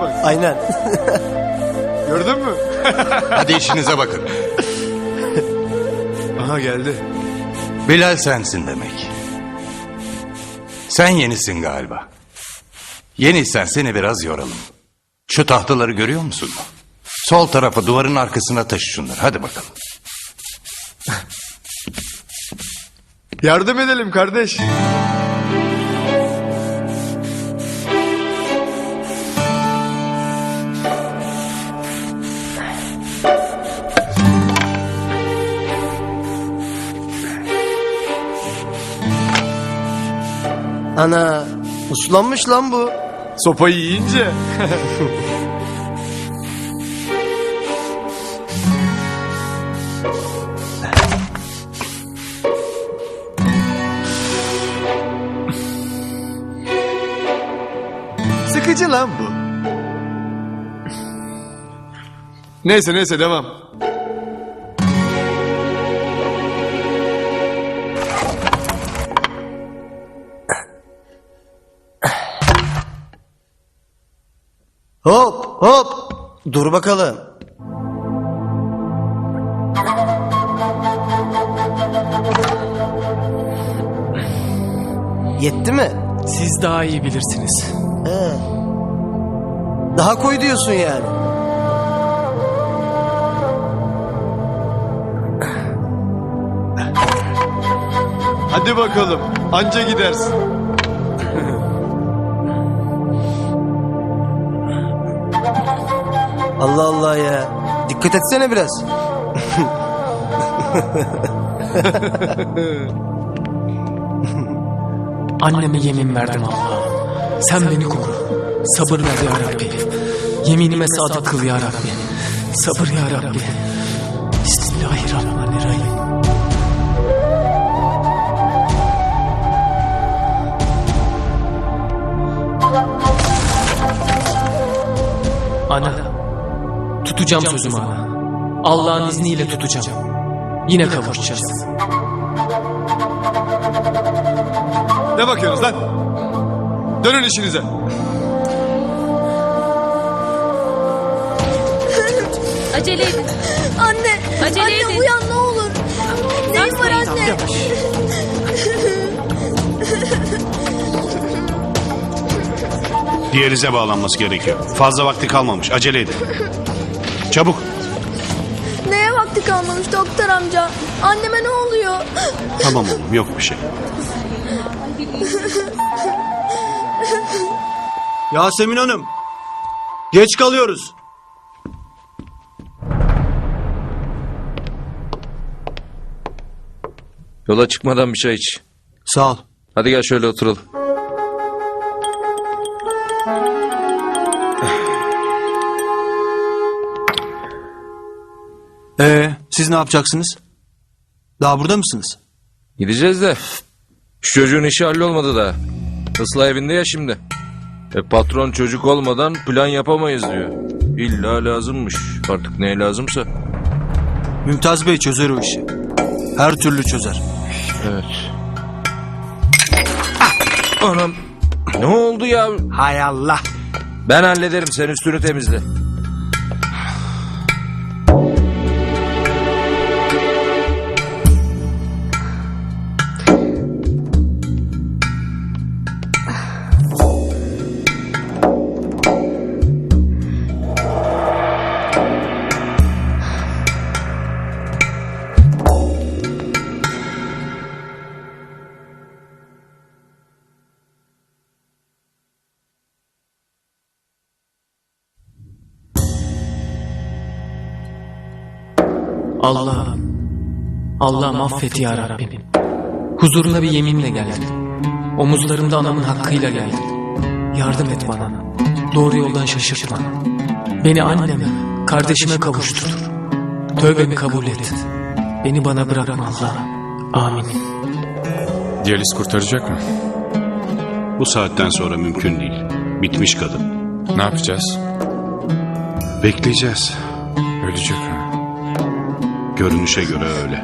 bak. Aynen. Gördün mü? Hadi işinize bakın. Aha geldi. Bilal sensin demek. Sen yenisin galiba. Yeniysen seni biraz yoralım. Şu tahtaları görüyor musun? Sol tarafa duvarın arkasına taşı şunları. Hadi bakalım. Yardım edelim kardeş. Ana uslanmış lan bu. Sopayı yiyince. Sıkıcı lan bu. Neyse neyse devam. Hop hop. Dur bakalım. Yetti mi? Siz daha iyi bilirsiniz. He. Daha koy diyorsun yani. Hadi bakalım. Anca gidersin. Allah Allah ya. Dikkat etsene biraz. Anneme yemin verdim Allah'a. Sen beni koru. Sabır ver ya Rabbi. Yeminime sadık kıl ya Rabbi. Sabır ya Rabbi. Bismillahirrahmanirrahim. Ana, tutacağım sözümü ana. Allah'ın izniyle tutacağım. Yine kavuşacağız. Ne bakıyorsunuz lan? Dönün işinize. Acele edin. Anne, Acele anne edin. uyan ne olur. Neyin var anne? Diyalize bağlanması gerekiyor. Fazla vakti kalmamış. Acele edin. Çabuk. Neye vakti kalmamış doktor amca? Anneme ne oluyor? Tamam oğlum yok bir şey. Yasemin Hanım. Geç kalıyoruz. Yola çıkmadan bir çay iç. Sağ ol. Hadi gel şöyle oturalım. Ee, siz ne yapacaksınız? Daha burada mısınız? Gideceğiz de. Şu çocuğun işi hallolmadı daha. Islah evinde ya şimdi. E, patron çocuk olmadan plan yapamayız diyor. İlla lazımmış. Artık neye lazımsa. Mümtaz Bey çözer o işi. Her türlü çözer. Evet. Anam. Ne oldu ya? Hay Allah. Ben hallederim sen üstünü temizle. Allah'ım. Allah'ım affet ya Rabbim. Huzuruna bir yeminle geldim. Omuzlarımda anamın hakkıyla geldim. Yardım et bana. Doğru yoldan şaşırtma. Beni anneme, kardeşime kavuştur. Tövbemi kabul et. Beni bana bırakma Allah'ım. Amin. Diyaliz kurtaracak mı? Bu saatten sonra mümkün değil. Bitmiş kadın. Ne yapacağız? Bekleyeceğiz. Ölecek mi? Görünüşe göre öyle.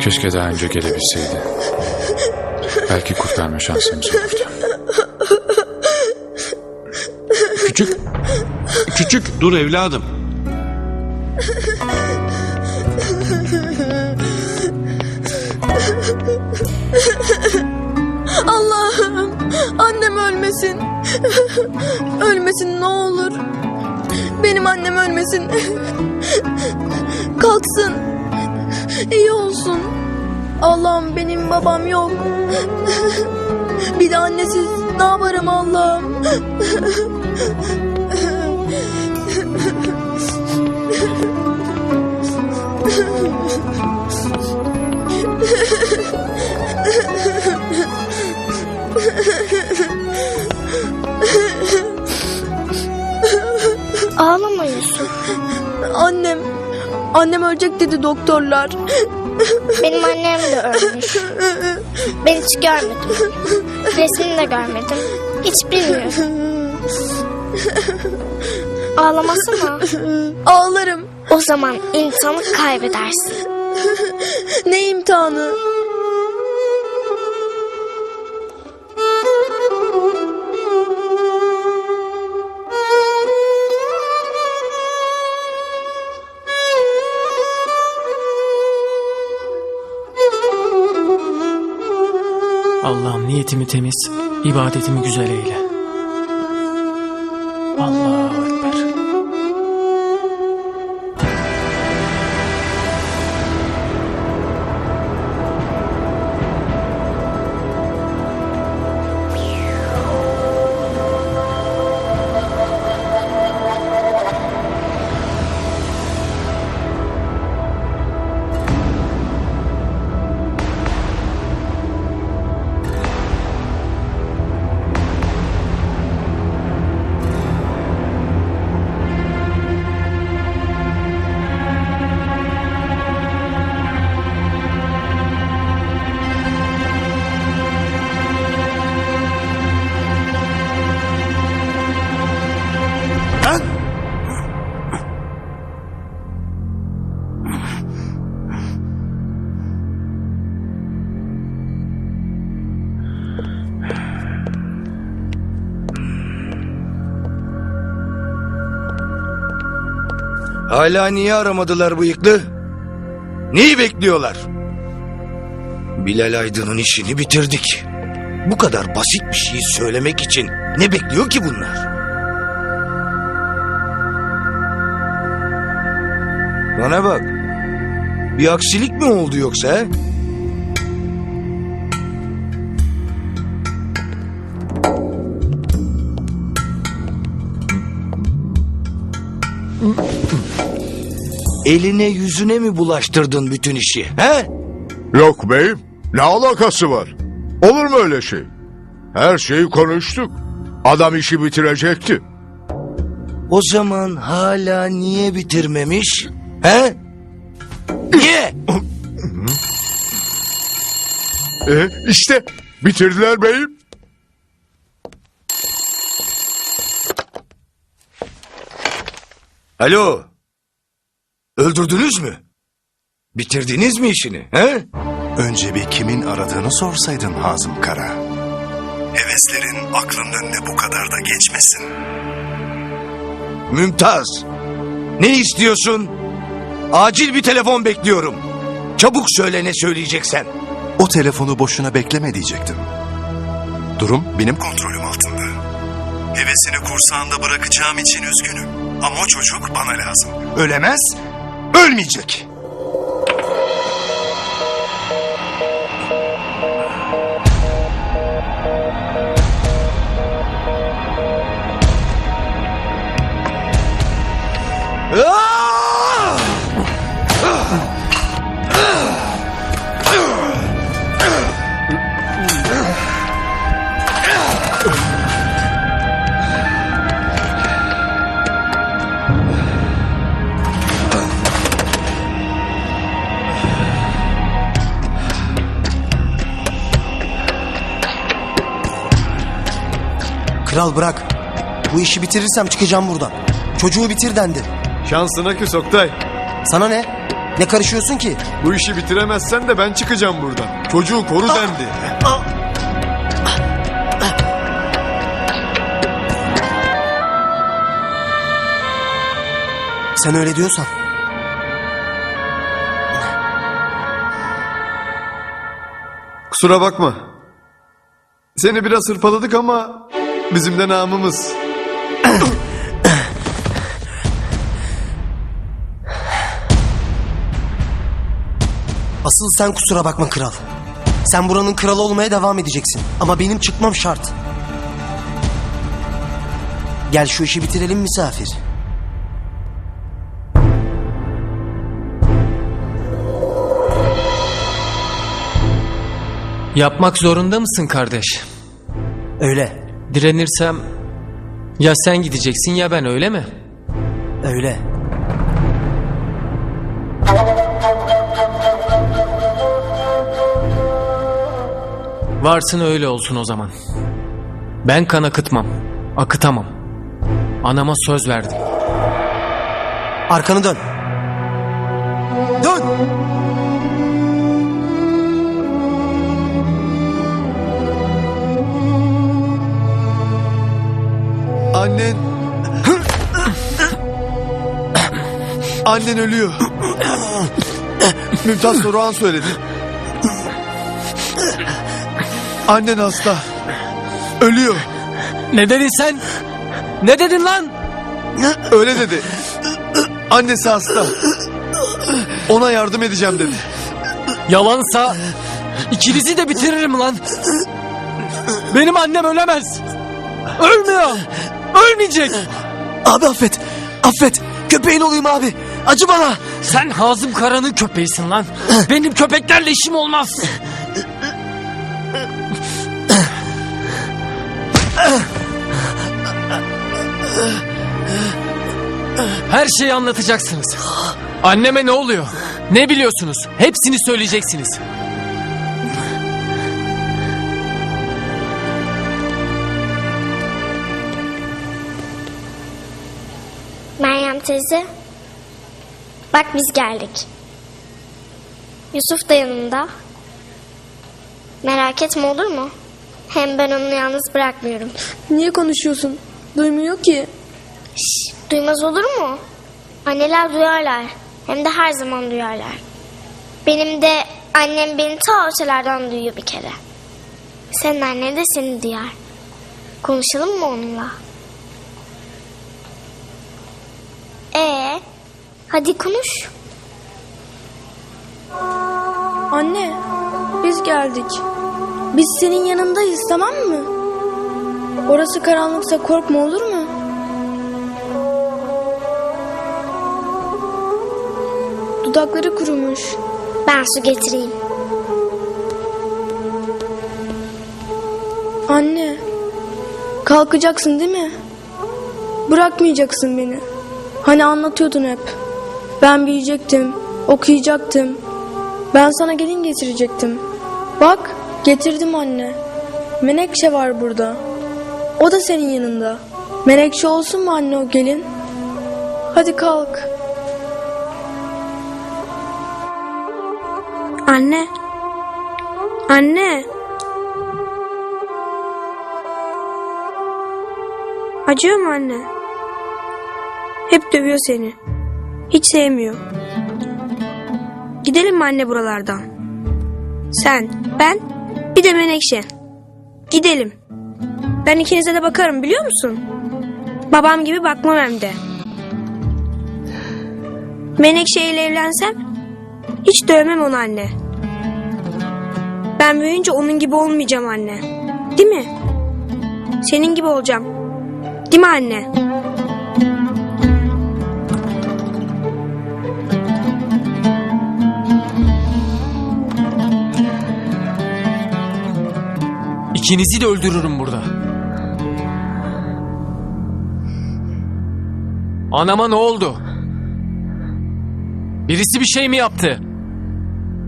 Keşke daha önce gelebilseydi. Belki kurtarma şansımız olurdu. Küçük. Küçük dur evladım. Allah'ım annem ölmesin. ölmesin ne olur. Benim annem ölmesin. Kalksın. İyi olsun. Allah'ım benim babam yok. Bir de annesiz ne yaparım Allah'ım. Ağlama Yusuf. Annem. Annem ölecek dedi doktorlar. Benim annem de ölmüş. Ben hiç görmedim. Resmini de görmedim. Hiç bilmiyorum. Ağlamasana. Ağlarım. O zaman insanı kaybedersin. Ne imtihanı? Niyetimi temiz, ibadetimi güzel eyle. Hala niye aramadılar bıyıklı? Neyi bekliyorlar? Bilal Aydın'ın işini bitirdik. Bu kadar basit bir şeyi söylemek için ne bekliyor ki bunlar? Bana bak. Bir aksilik mi oldu yoksa? he? Eline yüzüne mi bulaştırdın bütün işi? He? Yok beyim. Ne alakası var? Olur mu öyle şey? Her şeyi konuştuk. Adam işi bitirecekti. O zaman hala niye bitirmemiş? He? Niye? E, işte bitirdiler beyim. Alo. Öldürdünüz mü? Bitirdiniz mi işini? He? Önce bir kimin aradığını sorsaydın Hazım Kara. Heveslerin aklının önüne bu kadar da geçmesin. Mümtaz. Ne istiyorsun? Acil bir telefon bekliyorum. Çabuk söyle ne söyleyeceksen. O telefonu boşuna bekleme diyecektim. Durum benim kontrolüm altında. Hevesini kursağında bırakacağım için üzgünüm. Ama o çocuk bana lazım. Ölemez, ölmeyecek. Kral bırak. Bu işi bitirirsem çıkacağım buradan. Çocuğu bitir dendi. Şansına küs Oktay. Sana ne? Ne karışıyorsun ki? Bu işi bitiremezsen de ben çıkacağım buradan. Çocuğu koru dendi. Sen öyle diyorsan. Kusura bakma. Seni biraz hırpaladık ama bizim de namımız. Asıl sen kusura bakma kral. Sen buranın kralı olmaya devam edeceksin. Ama benim çıkmam şart. Gel şu işi bitirelim misafir. Yapmak zorunda mısın kardeş? Öyle, Direnirsem ya sen gideceksin ya ben öyle mi? öyle. Varsın öyle olsun o zaman. Ben kan akıtmam, akıtamam. Anama söz verdim. Arkanı dön. Annen ölüyor. Mümtaz Soruhan söyledi. Annen hasta. Ölüyor. Ne dedin sen? Ne dedin lan? Öyle dedi. Annesi hasta. Ona yardım edeceğim dedi. Yalansa ikinizi de bitiririm lan. Benim annem ölemez. Ölmüyor. Ölmeyecek. Abi affet. Affet. Köpeğin olayım abi. Acı bana. Sen Hazım Kara'nın köpeğisin lan. Benim köpeklerle işim olmaz. Her şeyi anlatacaksınız. Anneme ne oluyor? Ne biliyorsunuz? Hepsini söyleyeceksiniz. Meryem teyze. Bak biz geldik. Yusuf da yanında. Merak etme olur mu? Hem ben onu yalnız bırakmıyorum. Niye konuşuyorsun? Duymuyor ki. Şş, duymaz olur mu? Anneler duyarlar. Hem de her zaman duyarlar. Benim de annem beni ta ötelerden duyuyor bir kere. Senin annen de seni duyar. Konuşalım mı onunla? Ee, hadi konuş. Anne, biz geldik. Biz senin yanındayız tamam mı? Orası karanlıksa korkma olur mu? Dudakları kurumuş. Ben su getireyim. Anne, kalkacaksın değil mi? Bırakmayacaksın beni. Hani anlatıyordun hep. Ben büyüyecektim, okuyacaktım. Ben sana gelin getirecektim. Bak, getirdim anne. Menekşe var burada. O da senin yanında. Menekşe olsun mu anne o gelin? Hadi kalk. Anne. Anne. Acıyor mu anne? Hep dövüyor seni. Hiç sevmiyor. Gidelim mi anne buralardan? Sen, ben, bir de Menekşe. Gidelim. Ben ikinize de bakarım biliyor musun? Babam gibi bakmam hem de. Menekşe ile evlensem hiç dövmem onu anne. Ben büyüyünce onun gibi olmayacağım anne. Değil mi? Senin gibi olacağım. Değil mi anne? İkinizi de öldürürüm burada. Anama ne oldu? Birisi bir şey mi yaptı?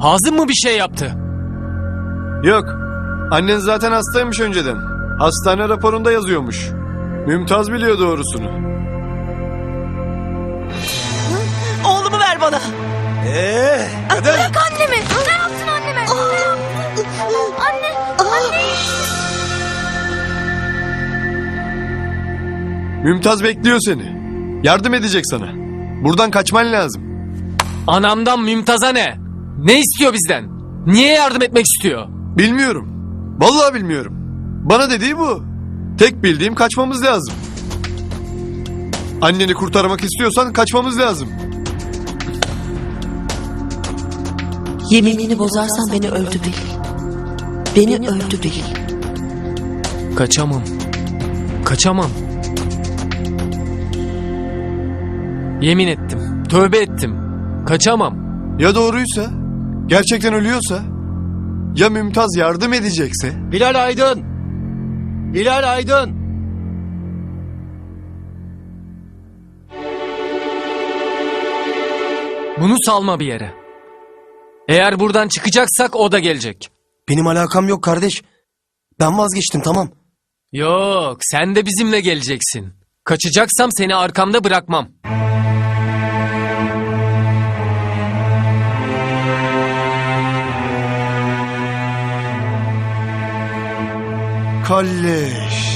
Hazım mı bir şey yaptı? Yok. Annen zaten hastaymış önceden. Hastane raporunda yazıyormuş. Mümtaz biliyor doğrusunu. Oğlumu ver bana. Ee, kadın. Bırak annemi. Ne Mümtaz bekliyor seni. Yardım edecek sana. Buradan kaçman lazım. Anamdan Mümtaz'a ne? Ne istiyor bizden? Niye yardım etmek istiyor? Bilmiyorum. Vallahi bilmiyorum. Bana dediği bu. Tek bildiğim kaçmamız lazım. Anneni kurtarmak istiyorsan kaçmamız lazım. Yeminini bozarsan beni öldü bil. Beni öldü bil. Kaçamam. Kaçamam. Yemin ettim. Tövbe ettim. Kaçamam. Ya doğruysa? Gerçekten ölüyorsa? Ya Mümtaz yardım edecekse? Bilal Aydın! Bilal Aydın! Bunu salma bir yere. Eğer buradan çıkacaksak o da gelecek. Benim alakam yok kardeş. Ben vazgeçtim tamam. Yok, sen de bizimle geleceksin. Kaçacaksam seni arkamda bırakmam. Kalleş.